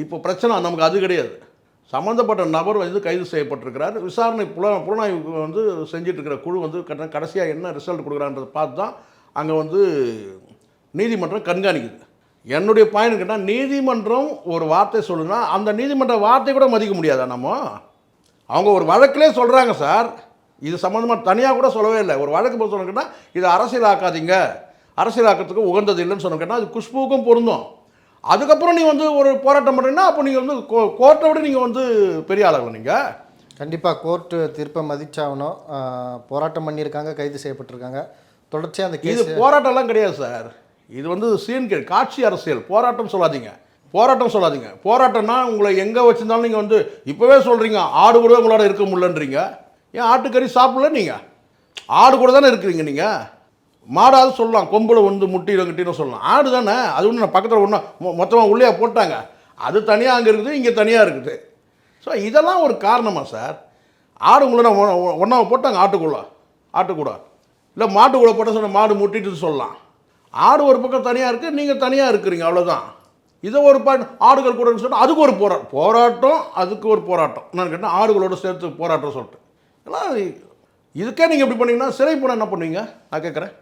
இப்போ பிரச்சனை நமக்கு அது கிடையாது. சம்மந்தப்பட்ட நபர் வந்து கைது செய்யப்பட்டிருக்கிறார். விசாரணை புல புலனாய்வு வந்து செஞ்சிட்ருக்கிற இருக்கிற குழு வந்து கடைசியாக என்ன ரிசல்ட் கொடுக்குறான்றதை பார்த்து தான் அங்கே வந்து நீதிமன்றம் கண்காணிக்குது. என்னுடைய பாயிண்ட் கேட்டால் நீதிமன்றம் ஒரு வார்த்தை சொல்லுனா அந்த நீதிமன்ற வார்த்தை கூட மதிக்க முடியாதா நம்ம? அவங்க ஒரு வழக்கிலே சொல்கிறாங்க சார். இது சம்மந்தமாக தனியாக கூட சொல்லவே இல்லை. ஒரு வழக்கு போய் சொன்னீங்கன்னா இதை அரசியலாக்காதீங்க. அரசியலாக்கிறதுக்கு உகந்தது இல்லைன்னு சொன்னோம் கேட்டால் அது குஷ்புவுக்கும் பொருந்தும். அதுக்கப்புறம் நீ வந்து ஒரு போராட்டம் பண்ணுறீங்கன்னா அப்போ நீங்கள் வந்து கோ- கோர்ட்டை விட நீங்கள் வந்து பெரிய ஆளாகல நீங்கள் கண்டிப்பா கோர்ட்டு தீர்ப்பை மதிச்சாகணும். போராட்டம் பண்ணியிருக்காங்க கைது செய்யப்பட்டிருக்காங்க. தொடர்ச்சியா அந்த இது போராட்டம்லாம் கிடையாது சார். இது வந்து சீன் காட்சி அரசியல். போராட்டம் சொல்லாதீங்க. போராட்டம் சொல்லாதீங்க. போராட்டம்னா உங்களை எங்கே வச்சிருந்தாலும் நீங்கள் வந்து இப்போவே சொல்கிறீங்க ஆடு கூட உங்களோட இருக்க முடியலன்றீங்க. ஏன் ஆட்டுக்கறி சாப்பிடல நீங்கள் ஆடு கூட தானே இருக்கிறீங்க நீங்கள் மாடாவது சொல்லலாம் கொம்பில் வந்து முட்டி கட்டின்னு சொல்லலாம். ஆடு தானே? அது ஒன்று நான் பக்கத்தில் ஒன்றா மொத்தமாக உள்ளே போட்டாங்க. அது தனியாக அங்கே இருக்குது இங்கே தனியாக இருக்குது. ஸோ இதெல்லாம் ஒரு காரணமாக சார்? ஆடு உங்களை ஒன்றா போட்டாங்க ஆட்டுக்குள்ள. ஆட்டுக்கூட. இல்லை மாட்டுக்குள்ள போட்ட சொன்ன மாடு முட்டிட்டு சொல்லலாம். ஆடு ஒரு பக்கம் தனியாக இருக்குது நீங்கள் தனியாக இருக்கிறீங்க அவ்வளோதான் இதை ஒரு பாயிண்ட் ஆடுகள் கூட சொன்னால் அதுக்கு ஒரு போரா போராட்டம் அதுக்கு ஒரு போராட்டம். நான் கேட்டால் ஆடுகளோட சேர்த்து போராட்டம் சொல்லிட்டு. எல்லாம் இதுக்கே நீங்கள் எப்படி பண்ணீங்கன்னா சிறை போனால் என்ன பண்ணுவீங்க? நான் கேட்குறேன்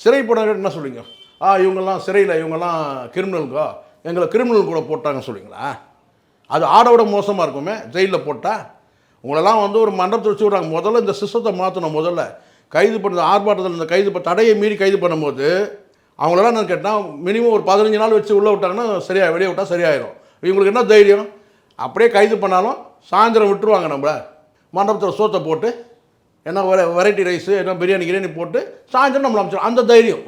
சிறை போனால் என்ன சொல்லுவீங்க ஆ இவங்கெல்லாம் சிறையில் இவங்கெல்லாம் கிரிமினலுக்கோ எங்களை கிரிமினல் கூட போட்டாங்கன்னு சொல்லுவீங்களா அது ஆடோட மோசமாக இருக்குமே ஜெயிலில் போட்டால் உங்களெல்லாம் வந்து ஒரு மண்டபத்தை வச்சு விட்றாங்க. முதல்ல இந்த சிஸ்டத்தை மாற்றணும் முதல்ல. கைது பண்ணுற ஆர்ப்பாட்டத்தில் இந்த கைது தடையை மீறி கைது பண்ணும்போது அவங்களெல்லாம் நான் கேட்டால் மினிமம் ஒரு பதினஞ்சு நாள் வச்சு உள்ளே விட்டாங்கன்னா சரியாக வெளியே விட்டால் சரியாயிடும் இவங்களுக்கு என்ன தைரியம்? அப்படியே கைது பண்ணாலும் சாயந்தரம் விட்டுருவாங்க நம்மளை. மண்டபத்தில் சோத்தை போட்டு என்ன வெரைட்டி ரைஸு என்ன பிரியாணி கிரியாணி போட்டு சாயந்தரம் நம்மளை அமைச்சிடும் அந்த தைரியம்.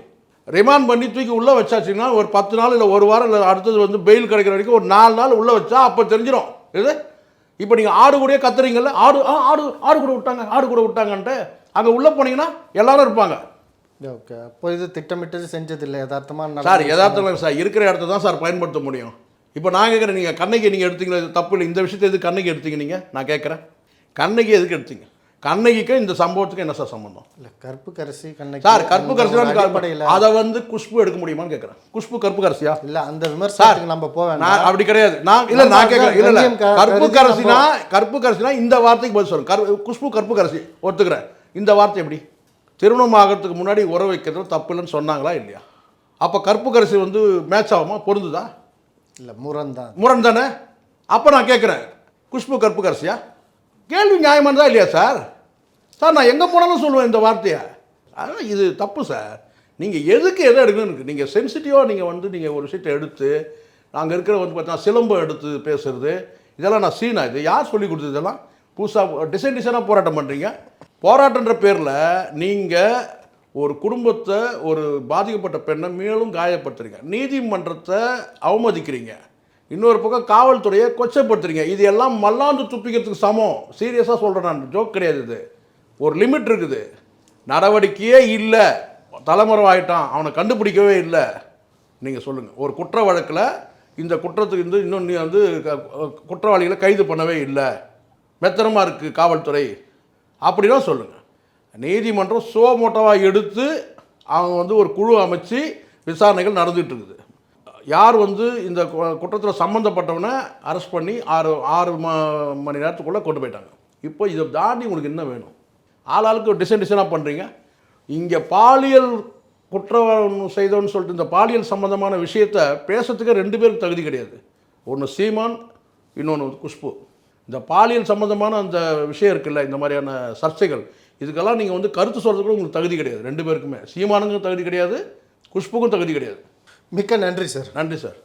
ரிமாண்ட் பண்ணி தூக்கி உள்ளே வச்சாச்சுன்னா ஒரு பத்து நாள் இல்லை ஒரு வாரம் இல்லை அடுத்தது வந்து பெயில் கிடைக்கிற வரைக்கும் ஒரு நாலு நாள் உள்ளே வச்சா அப்போ தெரிஞ்சிடும் இது? இப்போ நீங்கள் ஆடு கூடயே கத்துறீங்கல்ல ஆடு ஆ ஆடு ஆடு கூட விட்டாங்க ஆடு கூட விட்டாங்கன்ட்டு அங்கே உள்ளே போனீங்கன்னா எல்லாரும் இருப்பாங்க. ஓகே அப்போ இது திட்டமிட்டது செஞ்சது இல்லை யதார்த்தமா சார் யதார்த்தம் சார் இருக்கிற இடத்த தான் சார் பயன்படுத்த முடியும். இப்போ நான் கேட்குறேன் நீங்கள் கண்ணகி நீங்கள் எடுத்தீங்களா இது தப்பு இல்லை இந்த விஷயத்தை எதுக்கு கண்ணகி எடுத்தீங்க நீங்கள் நான் கேட்குறேன் கண்ணகி எதுக்கு எடுத்தீங்க? கண்ணகிக்கு இந்த சம்பவத்துக்கு என்ன சார் சம்பந்தம்? இல்ல கற்பு கரசி கண்ணகி சார் ஒரு கரசி அதை வந்து குஷ்பு எடுக்க முடியுமான்னு கேட்குறேன் குஷ்பு கற்பு கரசியா? இல்ல அந்த விமர்சனத்துக்கு நம்ம போக நான் அப்படி கிடையாது. நான் இல்ல நான் கேட்கறேன் இல்ல இல்ல. கண்ணியம் க- கற்பு கருதி கரசினா கற்பு கரசினா இந்த வார்த்தைக்கு பதில் சொல்லுங்க. கரு குஷ்பு கற்பு கரசி ஒத்துக்கிறேன். இந்த வார்த்தை எப்படி? திருமணம் ஆகிறதுக்கு முன்னாடி உறவு வைக்கிறது தப்பு இல்லைன்னு சொன்னாங்களா இல்லையா? அப்போ கற்பு கரசி வந்து மேட்ச் ஆகுமா? பொருந்துதா? இல்ல முரண் தான் முரண் தானே அப்போ நான் கேட்குறேன் குஷ்பு கற்பு கரசியா? கேள்வி நியாயமானதா இல்லையா சார்? சார் நான் எங்கே போனாலும் சொல்லுவேன் இந்த வார்த்தையை. அதனால் இது தப்பு சார். நீங்கள் எதுக்கு எதை எடுக்கணும்னு நீங்கள் சென்சிட்டிவாக நீங்கள் வந்து நீங்கள் ஒரு விஷயத்தை எடுத்து நாங்கள் இருக்கிற வந்து பார்த்தீங்கன்னா சிலம்பு எடுத்து பேசுறது இதெல்லாம் நான் சீனா இது யார் சொல்லி கொடுத்தது இதெல்லாம்? புதுசாக டிசைன் டிசைனாக போராட்டம் பண்ணுறீங்க போராட்டன்ற பேரில் நீங்கள் ஒரு குடும்பத்தை ஒரு பாதிக்கப்பட்ட பெண்ணை மேலும் காயப்படுத்துறீங்க. நீதிமன்றத்தை அவமதிக்கிறீங்க. இன்னொரு பக்கம் காவல்துறையை கொச்சப்படுத்துறீங்க. இது எல்லாம் மல்லாந்து துப்பிக்கிறதுக்கு சமம். சீரியஸாக சொல்கிறேன் நான். ஜோக் கிடையாது இது. ஒரு லிமிட் இருக்குது. நடவடிக்கையே இல்லை. தலைமுறைவாயிட்டான். அவனை கண்டுபிடிக்கவே இல்லை. நீங்கள் சொல்லுங்கள் ஒரு குற்ற வழக்கில் இந்த குற்றத்துக்கு வந்து இன்னும் நீ வந்து க- குற்றவாளிகளை கைது பண்ணவே இல்லை. மெத்தனமாக இருக்குது காவல்துறை. அப்படின்னா சொல்லுங்கள் நீதிமன்றம் சோமோட்டோவாக எடுத்து அவங்க வந்து ஒரு குழு அமைச்சு விசாரணைகள் நடந்துகிட்டு இருக்குது. யார் வந்து இந்த குற்றத்தில் சம்மந்தப்பட்டவனை அரெஸ்ட் பண்ணி ஆறு ஆறு ம மணி நேரத்துக்குள்ளே கொண்டு போயிட்டாங்க. இப்போ இதை தாண்டி உங்களுக்கு என்ன வேணும்? ஆளாளுக்கு டிசைன் டிசைனாக பண்ணுறீங்க இங்கே பாலியல் குற்றம் செய்தோன்னு சொல்லிட்டு இந்த பாலியல் சம்பந்தமான விஷயத்தை பேசுறதுக்கு ரெண்டு பேருக்கு தகுதி கிடையாது. ஒன்று சீமான் இன்னொன்று வந்து குஷ்பு. இந்த பாலியல் சம்மந்தமான அந்த விஷயம் இருக்குல்ல இந்த மாதிரியான சர்ச்சைகள் இதுக்கெல்லாம் நீங்கள் வந்து கருத்து சொல்கிறதுக்கு உங்களுக்கு தகுதி கிடையாது. ரெண்டு பேருக்குமே. சீமானுக்கும் தகுதி கிடையாது குஷ்புக்கும் தகுதி கிடையாது. மிக்க நன்றி சார். நன்றி சார்.